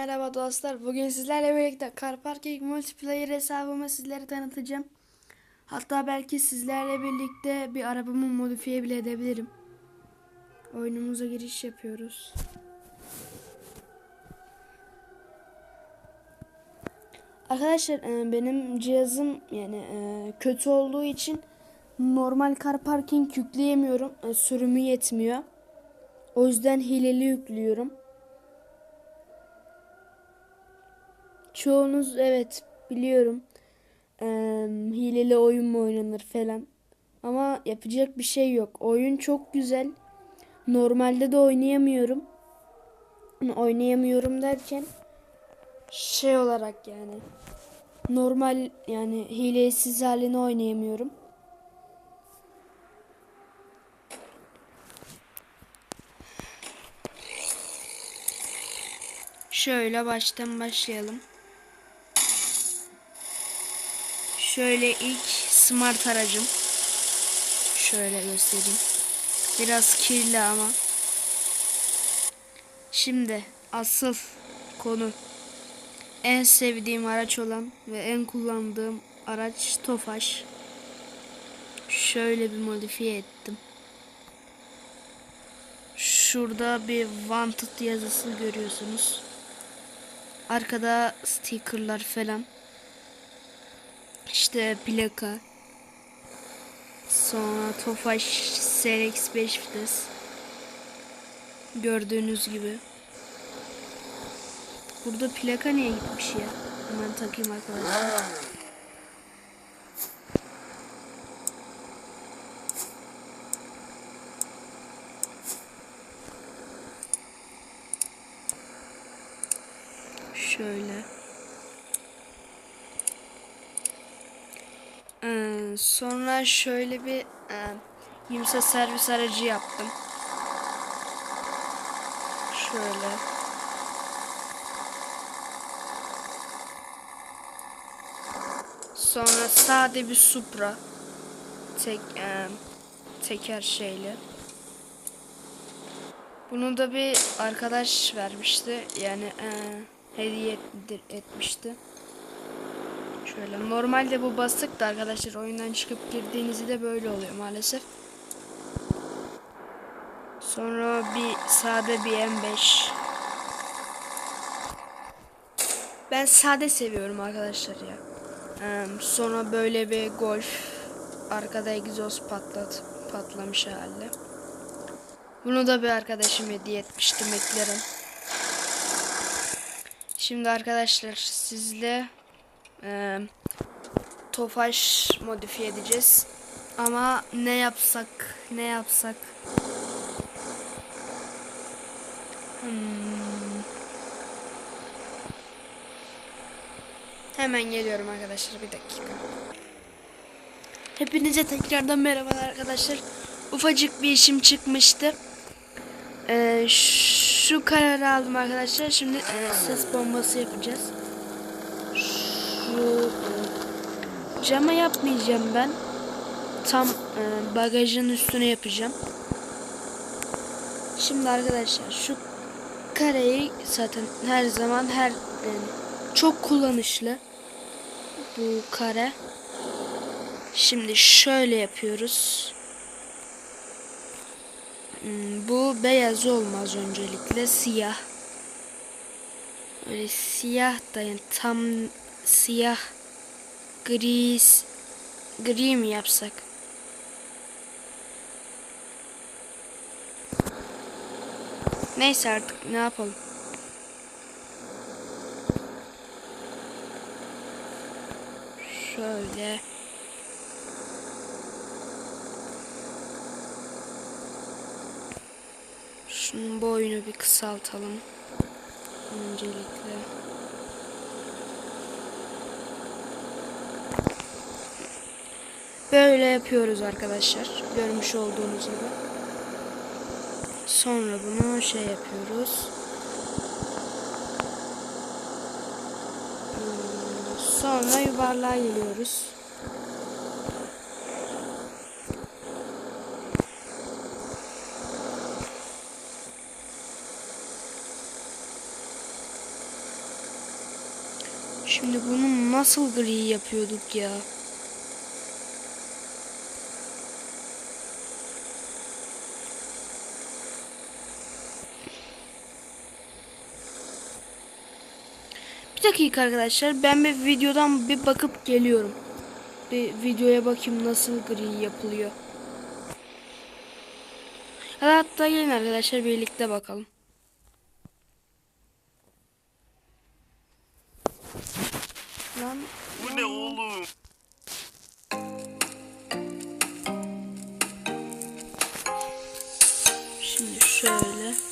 Merhaba dostlar. Bugün sizlerle birlikte Car Parking Multiplayer hesabımı sizlere tanıtacağım. Hatta belki sizlerle birlikte bir arabamı modifiye bile edebilirim. Oyunumuza giriş yapıyoruz. Arkadaşlar e, benim cihazım yani e, kötü olduğu için normal Car Parking yükleyemiyorum. E, Sürümü yetmiyor. O yüzden hileli yüklüyorum. Çoğunuz evet biliyorum. Ee, hileli oyun mu oynanır falan. Ama yapacak bir şey yok. Oyun çok güzel. Normalde de oynayamıyorum. Oynayamıyorum derken şey olarak yani normal yani hilesiz halini oynayamıyorum. Şöyle baştan başlayalım. Şöyle ilk smart aracım. Şöyle göstereyim. Biraz kirli ama. Şimdi asıl konu. En sevdiğim araç olan ve en kullandığım araç Tofaş. Şöyle bir modifiye ettim. Şurada bir wanted yazısı görüyorsunuz. Arkada stickerlar falan. İşte plaka. Sonra Tofaş SRX 5 vites. Gördüğünüz gibi. Burada plaka niye gitmiş ya? Hemen takayım arkadaşlar. Şöyle. Sonra şöyle bir e, Yumsa servis aracı yaptım. Şöyle. Sonra sade bir Supra. Tek e, teker şeyli. Bunu da bir arkadaş vermişti. Yani e, hediye et- etmişti. Şöyle normalde bu basık da arkadaşlar oyundan çıkıp girdiğinizde böyle oluyor maalesef. Sonra bir sade bir M5. Ben sade seviyorum arkadaşlar ya. Sonra böyle bir Golf arkada egzoz patlat patlamış hali. Bunu da bir arkadaşım hediye etmişti McLaren. Şimdi arkadaşlar sizle e, Tofaş modifiye edeceğiz. Ama ne yapsak, ne yapsak? Hmm. Hemen geliyorum arkadaşlar bir dakika. Hepinize tekrardan merhabalar arkadaşlar. Ufacık bir işim çıkmıştı. Ee, şu kararı aldım arkadaşlar. Şimdi e, ses bombası yapacağız. Şu e, cama yapmayacağım ben. Tam e, bagajın üstüne yapacağım. Şimdi arkadaşlar şu kareyi zaten her zaman her yani çok kullanışlı bu kare. Şimdi şöyle yapıyoruz. Hmm, Bu beyaz olmaz öncelikle siyah. Böyle siyah da yani tam siyah gri gri mi yapsak? Neyse artık ne yapalım. Şöyle. Şunun boyunu bir kısaltalım. Öncelikle. Böyle yapıyoruz arkadaşlar. Görmüş olduğunuz gibi. Sonra bunu şey yapıyoruz. Sonra yuvarlığa geliyoruz. Şimdi bunu nasıl gri yapıyorduk ya? Dakika arkadaşlar. Ben bir videodan bir bakıp geliyorum. Bir videoya bakayım nasıl gri yapılıyor. Hatta gelin arkadaşlar birlikte bakalım. Lan Bu ne oğlum? Şimdi şöyle.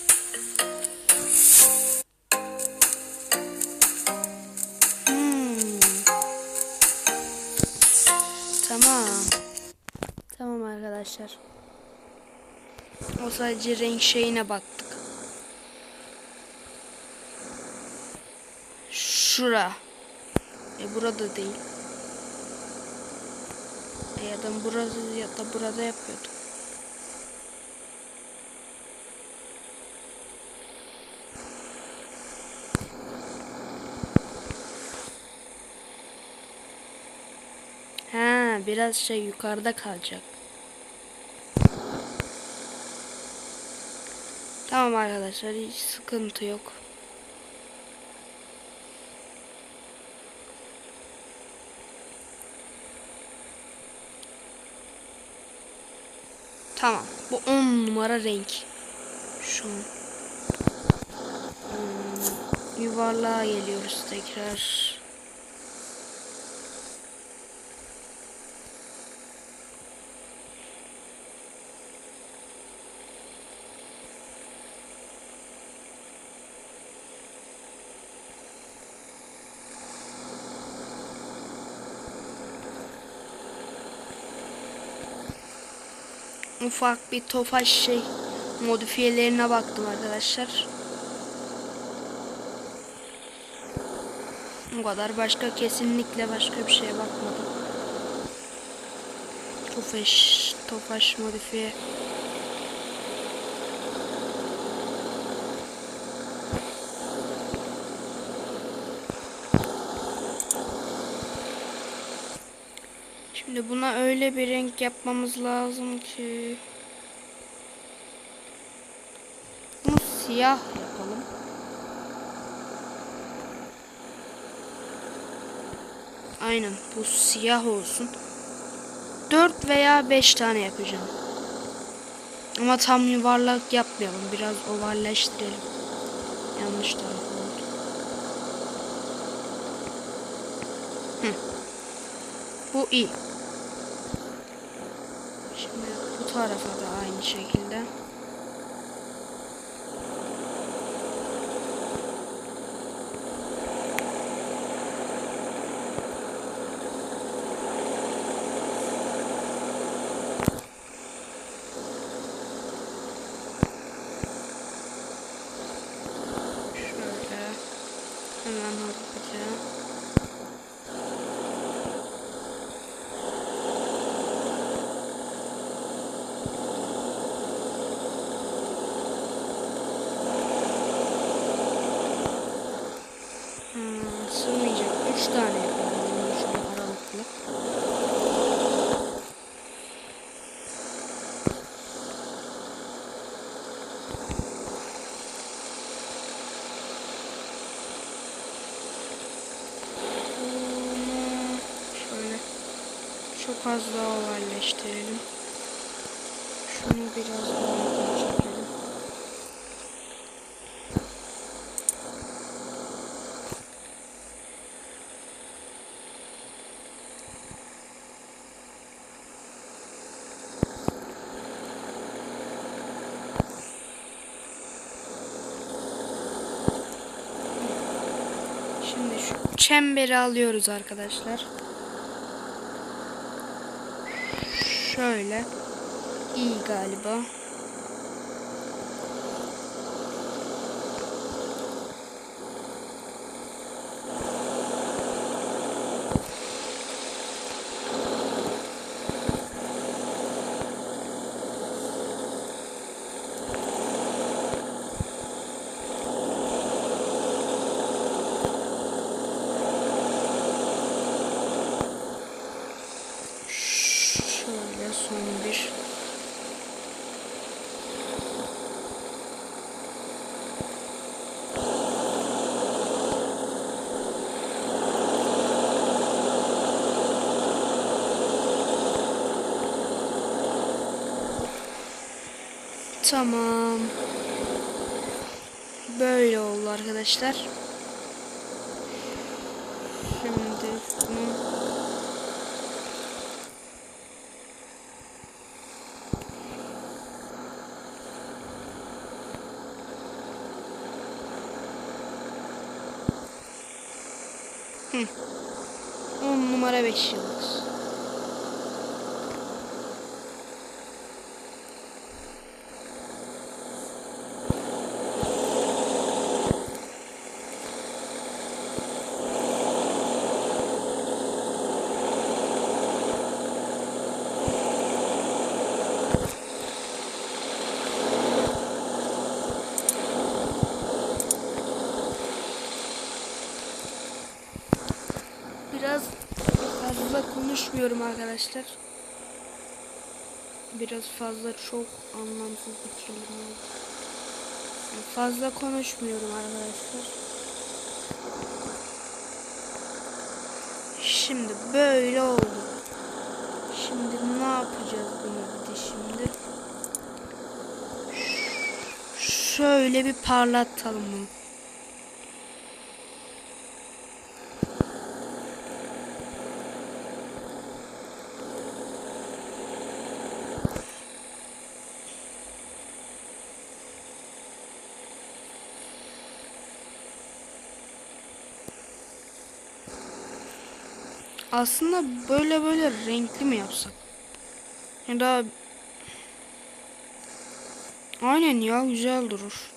Sadece renk şeyine baktık. Şura. E burada değil. E ya da burada ya da burada yapıyorduk. Ha, biraz şey yukarıda kalacak. Tamam arkadaşlar hiç sıkıntı yok. Tamam. Bu 10 numara renk. Şu an. Hmm, yuvarlığa geliyoruz tekrar. Ufak bir tofaş şey modifiyelerine baktım arkadaşlar. Bu kadar başka kesinlikle başka bir şeye bakmadım. Tofaş, tofaş modifiye. Şimdi buna öyle bir renk yapmamız lazım ki. Bunu siyah yapalım. Aynen bu siyah olsun. 4 veya 5 tane yapacağım. Ama tam yuvarlak yapmayalım. Biraz ovalleştirelim. Yanlış taraf. Bu iyi. Şimdi bu tarafa da aynı şekilde. Şöyle hemen hızlıca. Hmm, sığmayacak. Üç tane yapalım. bunu Şöyle aralıklı. Bunu şöyle çok az daha ovalleştirelim. Şunu biraz daha Şimdi şu çemberi alıyoruz arkadaşlar. Şöyle. iyi galiba. Tamam. Böyle oldu arkadaşlar. Şimdi bunu Hı. 10 numara 5 yıldız. Biraz fazla konuşmuyorum arkadaşlar. Biraz fazla çok anlamsız bir kelime. Yani Fazla konuşmuyorum arkadaşlar. Şimdi böyle oldu. Şimdi ne yapacağız bunu bir de şimdi? Şöyle bir parlatalım bunu. Aslında böyle böyle renkli mi yapsak? Ya da Aynen ya güzel durur.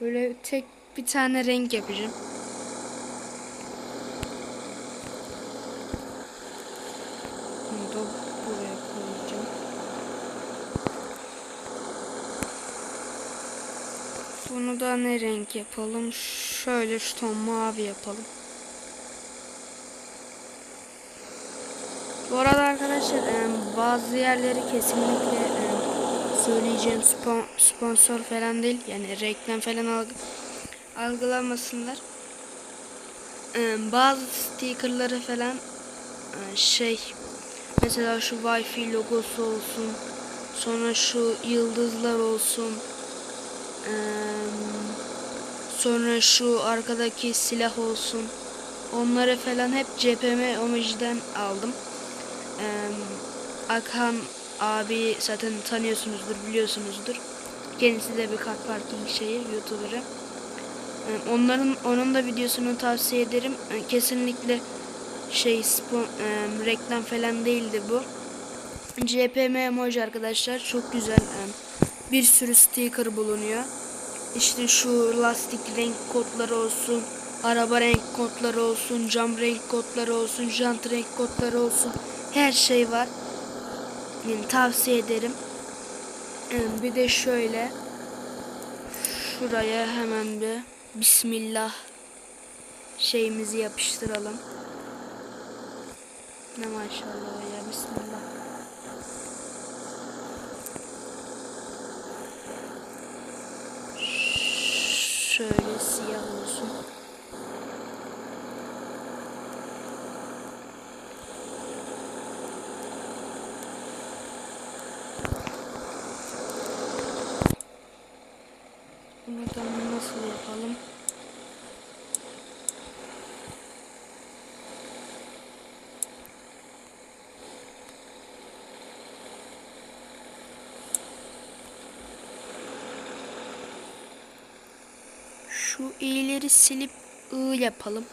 Böyle tek bir tane renk yapacağım. Bunu da buraya koyacağım. Da ne renk yapalım? Şöyle şu ton mavi yapalım. Bu arada arkadaşlar e, bazı yerleri kesinlikle e, söyleyeceğim spon- sponsor falan değil. Yani reklam falan algı algılamasınlar. E, bazı stickerları falan şey mesela şu Wi-Fi logosu olsun. Sonra şu yıldızlar olsun. Sonra şu arkadaki silah olsun. Onları falan hep CPM Emoji'den aldım. Eee Akhan abi zaten tanıyorsunuzdur, biliyorsunuzdur. Kendisi de bir car parking şeyi, YouTuber'ı. Onların onun da videosunu tavsiye ederim. Kesinlikle şey spon, reklam falan değildi bu. CPM emoji arkadaşlar çok güzel. eee, Bir sürü sticker bulunuyor. İşte şu lastik renk kodları olsun, araba renk kodları olsun, cam renk kodları olsun, jant renk kodları olsun. Her şey var. Yani tavsiye ederim. Ee, Bir de şöyle şuraya hemen bir Bismillah şeyimizi yapıştıralım. Ne maşallah ya Bismillah. Şöyle siyah olsun. Bunu da nasıl yapalım? Şu i'leri silip ı yapalım.